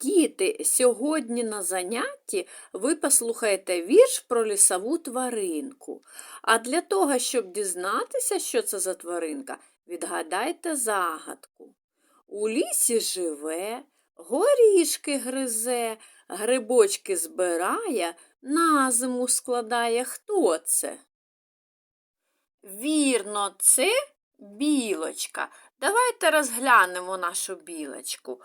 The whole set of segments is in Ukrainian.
Діти, сьогодні на занятті ви послухаєте вірш про лісову тваринку. А для того, щоб дізнатися, що це за тваринка, відгадайте загадку. У лісі живе, горішки гризе, грибочки збирає, на зиму складає. Хто це? Вірно, це білочка. Давайте розглянемо нашу білочку.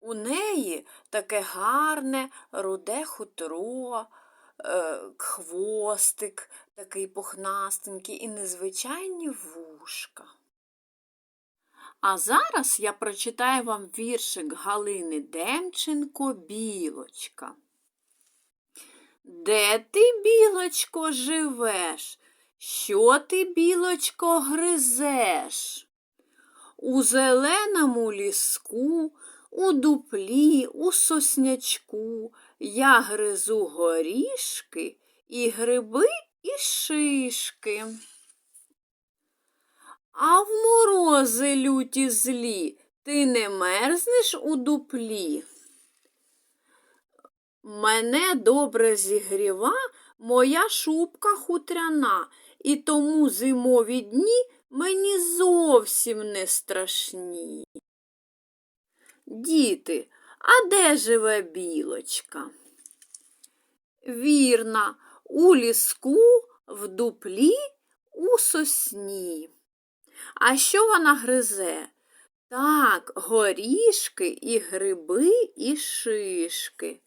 У неї таке гарне руде хутро, е, хвостик такий пухнастенький і незвичайні вушка. А зараз я прочитаю вам віршик Галини Демченко Білочка. Де ти, білочко, живеш? Що ти, білочко, гризеш? У зеленому ліску, у дуплі, у соснячку я гризу горішки і гриби, і шишки. А в морози люті злі ти не мерзнеш у дуплі? Мене добре зігріва моя шубка хутряна, і тому зимові дні мені зовсім не страшні. Діти, а де живе білочка? Вірна, у ліску, в дуплі, у сосні. А що вона гризе? Так, горішки і гриби, і шишки.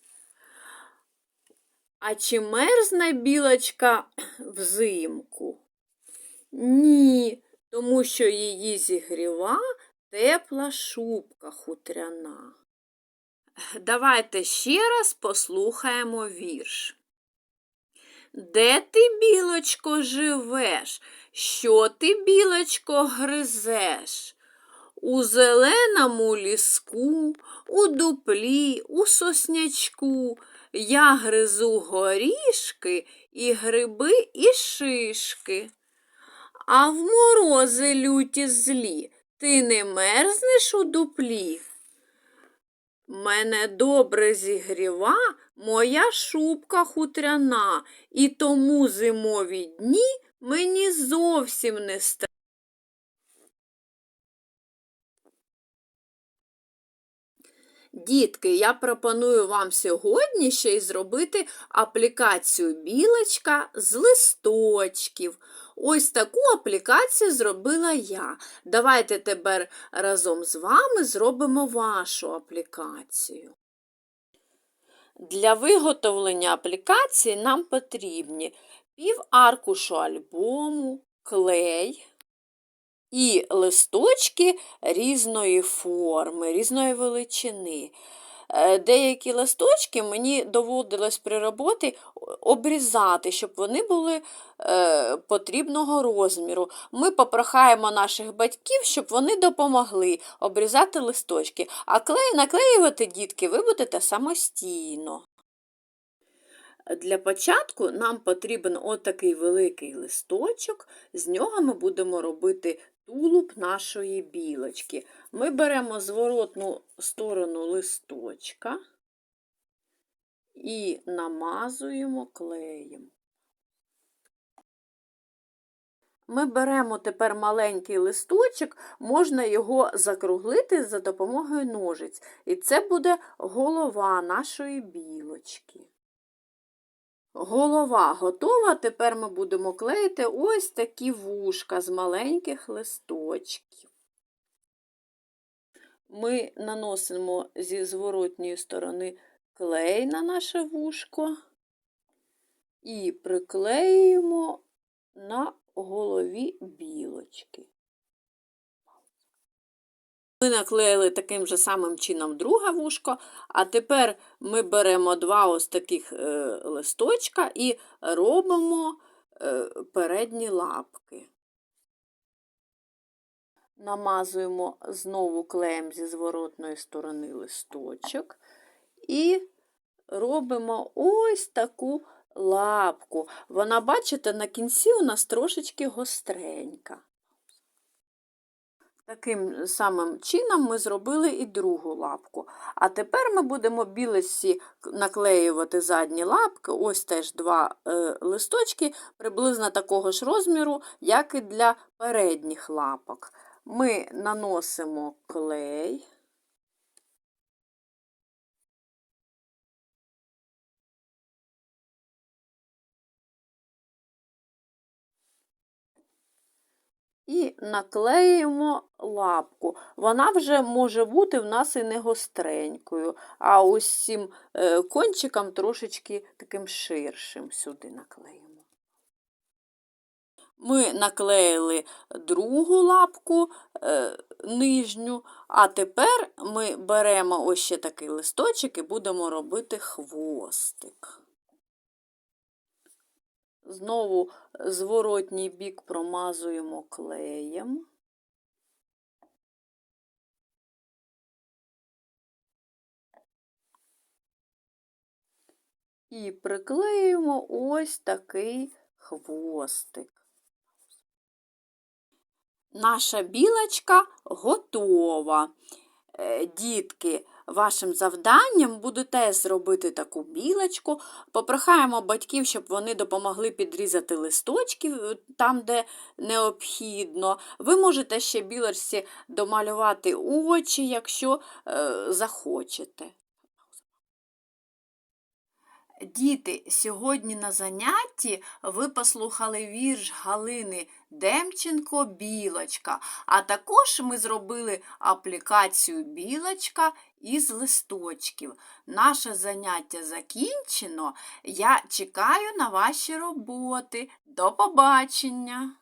А чи мерзне білочка взимку? Ні, тому що її зігріва тепла шубка хутряна. Давайте ще раз послухаємо вірш. Де ти, білочко, живеш? Що ти, білочко, гризеш? У зеленому ліску, у дуплі, у соснячку я гризу горішки і гриби, і шишки. А в морози люті злі ти не мерзнеш у дуплі? Мене добре зігріва моя шубка хутряна, і тому зимові дні мені зовсім не страшно. Дітки, я пропоную вам сьогодні ще й зробити аплікацію білочка з листочків. Ось таку аплікацію зробила я. Давайте тепер разом з вами зробимо вашу аплікацію. Для виготовлення аплікації нам потрібні пів аркушу альбому, клей і листочки різної форми, різної величини. Е, Деякі листочки мені доводилось при роботі обрізати, щоб вони були е, потрібного розміру. Ми попрохаємо наших батьків, щоб вони допомогли обрізати листочки, а клей наклеювати дітки ви будете самостійно. Для початку нам потрібен отакий великий листочок, з нього ми будемо робити тулуб нашої білочки. Ми беремо зворотну сторону листочка і намазуємо клеєм. Ми беремо тепер маленький листочок, можна його закруглити за допомогою ножиць. І це буде голова нашої білочки. Голова готова. Тепер ми будемо клеїти ось такі вушка з маленьких листочків. Ми наносимо зі зворотньої сторони клей на наше вушко і приклеюємо на голові білочки. Ми наклеїли таким же самим чином друге вушко, а тепер ми беремо два ось таких е, листочка і робимо е, передні лапки. Намазуємо знову клеєм зі зворотної сторони листочок і робимо ось таку лапку. Вона, бачите, на кінці у нас трошечки гостренька. Таким самим чином ми зробили і другу лапку. А тепер ми будемо білесі наклеювати задні лапки, ось теж два е, листочки, приблизно такого ж розміру, як і для передніх лапок. Ми наносимо клей. І наклеїмо лапку. Вона вже може бути в нас і не гостренькою, а ось цим е, кончиком трошечки таким ширшим сюди наклеїмо. Ми наклеїли другу лапку е, нижню, а тепер ми беремо ось ще такий листочок і будемо робити хвостик. Знову зворотній бік промазуємо клеєм. І приклеюємо ось такий хвостик. Наша білочка готова. Е, Дітки, вашим завданням буде теж зробити таку білочку. Попрохаємо батьків, щоб вони допомогли підрізати листочки е, там, де необхідно. Ви можете ще білочці домалювати очі, якщо е, захочете. Діти, сьогодні на занятті ви послухали вірш Галини Демченко Білочка, а також ми зробили аплікацію Білочка із листочків. Наше заняття закінчено. Я чекаю на ваші роботи. До побачення!